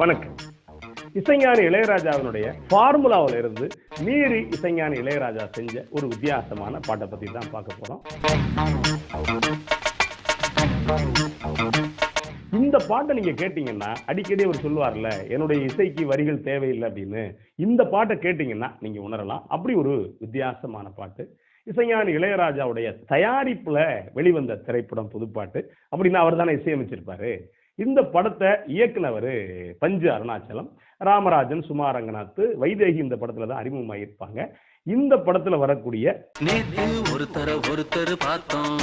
வணக்கம். இசைஞானி இளையராஜாவினுடைய ஃபார்முலாவில் இருந்து மீறி இசைஞானி இளையராஜா செஞ்ச ஒரு வித்தியாசமான பாட்டை பத்தி தான் பார்க்க போகிறோம் இந்த பாட்டை நீங்க கேட்டீங்கன்னா அடிக்கடி அவர் சொல்லுவார்ல என்னுடைய இசைக்கு வரிகள் தேவையில்லை அப்படின்னு. இந்த பாட்டை கேட்டிங்கன்னா நீங்க உணரலாம். அப்படி ஒரு வித்தியாசமான பாட்டு. இசைஞானி இளையராஜாவுடைய தயாரிப்புல வெளிவந்த திரைப்படம் புதுப்பாட்டு. அப்படின்னா அவர் தானே இசையமைச்சிருப்பாரு. இந்த படத்தை இயக்குனவர் பஞ்சு அருணாச்சலம் ராமராஜன் சுமா ரங்கநாத் வைதேகி இந்த படத்துல தான் அறிமுகமாயிருப்பாங்க. இந்த படத்துல வரக்கூடிய நேத்து ஒருத்தர ஒருத்தர் பார்த்தோம்.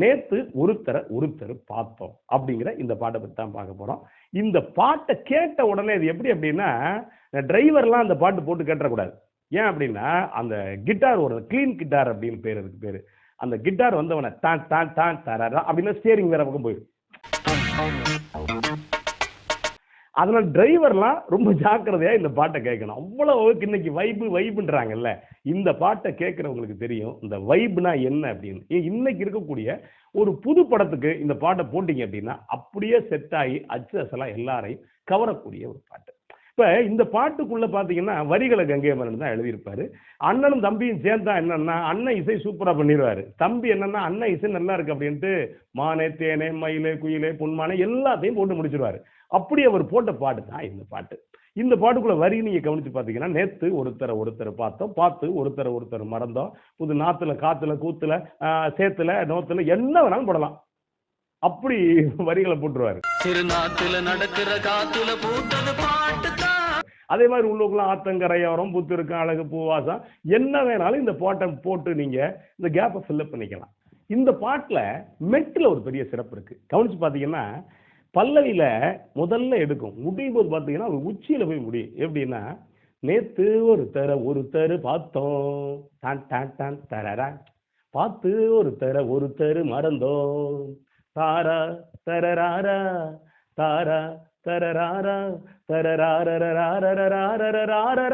நேத்து ஒருத்தரை ஒருத்தர் பார்த்தோம் அப்படிங்கிற இந்த பாட்டை பத்தி தான் பார்க்க போறோம். இந்த பாட்டை கேட்ட உடனே இது எப்படி அப்படின்னா டிரைவர்லாம் அந்த பாட்டு போட்டு கேட்டக்கூடாது ஏன் அப்படின்னா அந்த கிட்டார் ஒரு க்ளீன் கிட்டார் அப்படின்னு பேர் இருக்கு பேரு. அந்த கிட்டார் வந்தவன தான் தான் தான் தரா அப்படின்னா ஸ்டியரிங் வேற பக்கம் போயிடும். அதனால டிரைவர்லாம் ரொம்ப ஜாக்கிரதையா இந்த பாட்டை கேட்கணும். அவ்வளவு இன்னைக்கு வைப்பு வைப்புன்றாங்கல்ல இந்த பாட்டை கேட்குறவங்களுக்கு தெரியும் இந்த வைப்புனா என்ன அப்படின்னு. ஏன் இன்னைக்கு இருக்கக்கூடிய ஒரு புது படத்துக்கு இந்த பாட்டை போட்டிங்க அப்படின்னா அப்படியே செட் ஆகி அச்சு அசலாக எல்லாரையும் கவரக்கூடிய ஒரு பாட்டு. இப்போ இந்த பாட்டுக்குள்ளே பார்த்தீங்கன்னா வரிகளை கங்கை மரன் தான் எழுதியிருப்பார். அண்ணனும் தம்பியும் சேர்ந்தா என்னன்னா அண்ணன் இசை சூப்பராக பண்ணிடுவார் தம்பி என்னன்னா அண்ணன் இசை நல்லா இருக்கு அப்படின்ட்டு மானே தேனே மயிலே குயிலே புன்மானே எல்லாத்தையும் போட்டு முடிச்சிருவார். அப்படி அவர் போட்ட பாட்டு தான் இந்த பாட்டு. இந்த பாட்டுக்குள்ள வரி நீங்கள் கவனித்து பார்த்தீங்கன்னா நேற்று ஒருத்தரை ஒருத்தர் பார்த்தோம். பார்த்து ஒருத்தரை ஒருத்தர் மறந்தோம். புது நாத்துல காற்றுல கூத்துல சேத்துல நோத்துல என்ன வேணாலும் போடலாம். அப்படி வரிகளை போட்டுருவாரு. சிறு நாட்டுல நடக்கிற காத்துல போட்டது பாட்டு அதே மாதிரி உள்ளுக்குள்ள ஆத்தங்கரையோரம் புத்திருக்கம் அழகு பூவாசம் என்ன வேணாலும் இந்த பாட்டை போட்டு நீங்க இந்த கேப்பை ஃபில்லப் பண்ணிக்கலாம். இந்த பாட்டில் மெட்டில் ஒரு பெரிய சிறப்பு இருக்கு. கவனிச்சு பார்த்தீங்கன்னா பல்லவியில் முதல்ல எடுக்கும் முடியும் போது பார்த்தீங்கன்னா உச்சியில் போய் முடியும். எப்படின்னா நேத்து ஒரு தர ஒரு தரு பார்த்தோம். டான் டான் டான் தரரா. பார்த்து ஒரு தர ஒரு தரு மறந்தோம். தாரா தரராரா. தாரா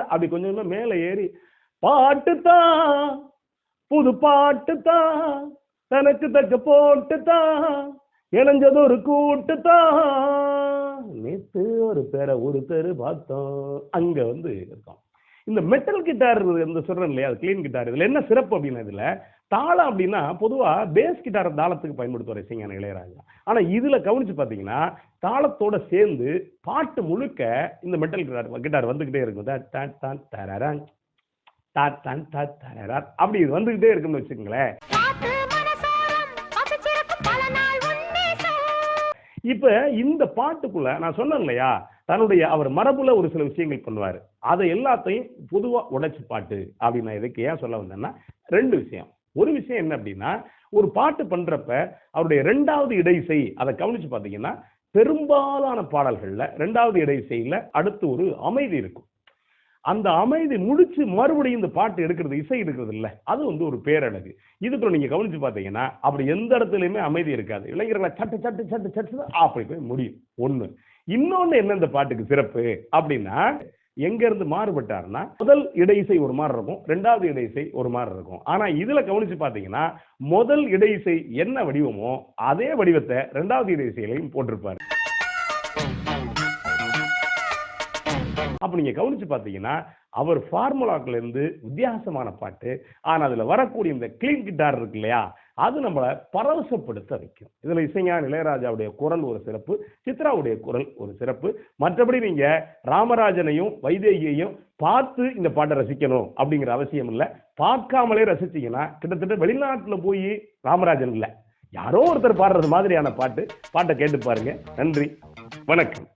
அப்படி கொஞ்சம் மேல மேலே ஏறி பாட்டு தான் புது பாட்டு தான் தனக்கு தக்க போட்டு தான் இணைஞ்சது ஒரு கூட்டு தான் நேத்து ஒரு பேரை ஒருத்தர் பார்த்தோம் அங்க வந்து இருக்கோம் இந்த மெட்டல் கிட்டார் இந்த சொல்றேன் இல்லையா? கிளீன் கிட்டார் இதுல என்ன சிறப்பு அப்படின்னா இதுல தாளம் அப்படின்னா பொதுவா பேஸ் கிட்டார் தாளத்துக்கு பயன்படுத்துவார் இசைஞான இளையராஜா. ஆனா இதுல கவனிச்சு பாத்தீங்கன்னா தாளத்தோட சேர்ந்து பாட்டு முழுக்க இந்த மெட்டல் கிட்டார் கிட்டார் வந்துகிட்டே இருக்கும். தா, தா, தா, தரரா, தா, தா, தா, தரரா. அப்படி இது வந்துகிட்டே இருக்குன்னு வச்சுக்கோங்களேன். இப்ப இந்த பாட்டுக்குள்ள நான் சொன்னேன் இல்லையா தன்னுடைய அவர் மரபுல ஒரு சில விஷயங்கள் பண்ணுவார். அதை எல்லாத்தையும் பொதுவாக உடைச்சு பாட்டு அப்படின்னு நான் இதுக்கு ஏன் சொல்ல வந்தேன்னா ரெண்டு விஷயம். ஒரு விஷயம் என்ன அப்படின்னா ஒரு பாட்டு பண்றப்ப அவருடைய ரெண்டாவது இடைசை அதை கவனிச்சு பார்த்தீங்கன்னா பெரும்பாலான பாடல்களில் ரெண்டாவது இடைசையில் அடுத்து ஒரு அமைதி இருக்கும். அந்த அமைதி முடிச்சு மறுபடியும் இந்த பாட்டு எடுக்கிறது இசை எடுக்கிறது இல்லை. அது வந்து ஒரு பேரழகு. இதுக்குள்ள நீங்க கவனிச்சு பார்த்தீங்கன்னா அப்படி எந்த இடத்துலையுமே அமைதி இருக்காது. இளைஞர்களை சட்டு சட்டு சட்டு சட்டு அப்படி போய் முடியும். ஒண்ணு. இன்னொன்னு என்ன இந்த பாட்டுக்கு சிறப்பு? அப்படின்னா எங்க இருந்து மாறுபட்டாருன்னா முதல் இடையிசை ஒரு மாதிரி இருக்கும் ரெண்டாவது இடையிசை ஒரு மாதிரி இருக்கும். ஆனா இதுல கவனிச்சு பாத்தீங்கன்னா முதல் இடையிசை என்ன வடிவமோ அதே வடிவத்தை ரெண்டாவது இடையிசையிலையும் போட்டிருப்பாரு. அப்போ நீங்கள் கவனிச்சு பார்த்தீங்கன்னா அவர் ஃபார்முலாக்கிலேருந்து வித்தியாசமான பாட்டு ஆனால் அதில் வரக்கூடிய இந்த கிளீன் கிட்டார் இருக்கு இல்லையா அது நம்மளை பரவசப்படுத்த வைக்கும். இதில் இசைஞான இளையராஜாவுடைய குரல் ஒரு சிறப்பு சித்ராவுடைய குரல் ஒரு சிறப்பு. மற்றபடி நீங்கள் ராமராஜனையும் வைதேகியையும் பார்த்து இந்த பாட்டை ரசிக்கணும் அப்படிங்கிற அவசியம் இல்லை. பார்க்காமலே ரசிச்சிங்கன்னா கிட்டத்தட்ட வெளிநாட்டில் போய் ராமராஜன் இல்லை. யாரோ ஒருத்தர் பாடுறது மாதிரியான பாட்டு பாட்டை கேட்டு பாருங்க. நன்றி வணக்கம்.